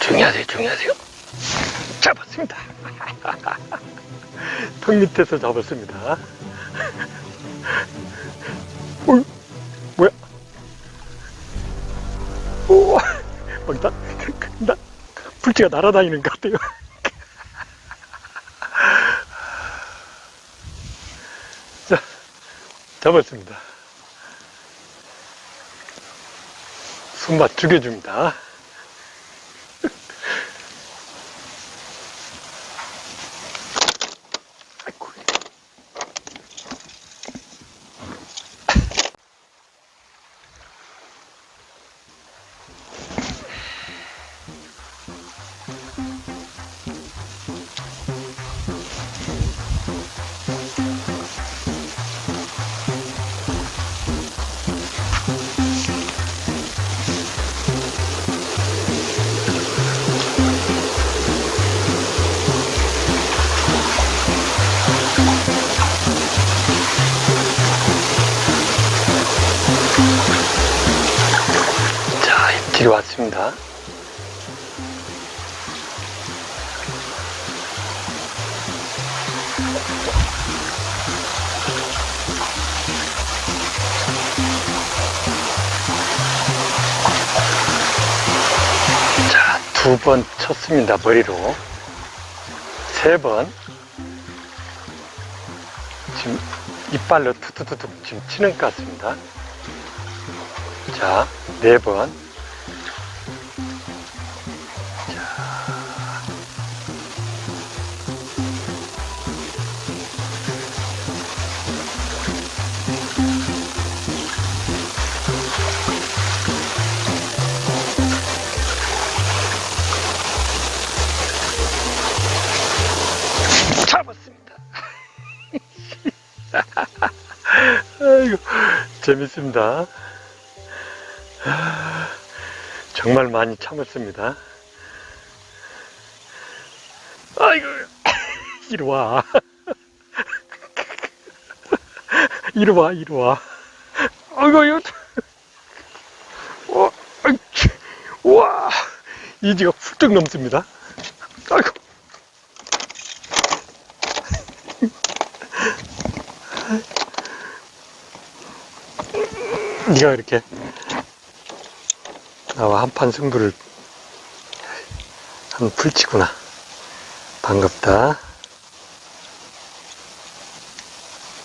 중요하세요, 중요하세요. 잡았습니다. 턱 밑에서 잡았습니다. 어이, 뭐야? 오, 막 나, 나, 풀치가 날아다니는 것 같아요. 자, 잡았습니다. 손맛 죽여줍니다. 자, 입질이 왔습니다. 자, 두 번 쳤습니다. 머리로. 세 번. 지금 이빨로 투투투툭 지금 치는 것 같습니다. 자, 네 번. 재밌습니다. 아, 정말 많이 참았습니다. 아이고, 이리 와. 이리 와, 이리 와. 아이고, 이거. 치, 와, 이지가 훌쩍 넘습니다. 아이고. 네가 이렇게 나와 한판 승부를 한 풀치구나. 반갑다.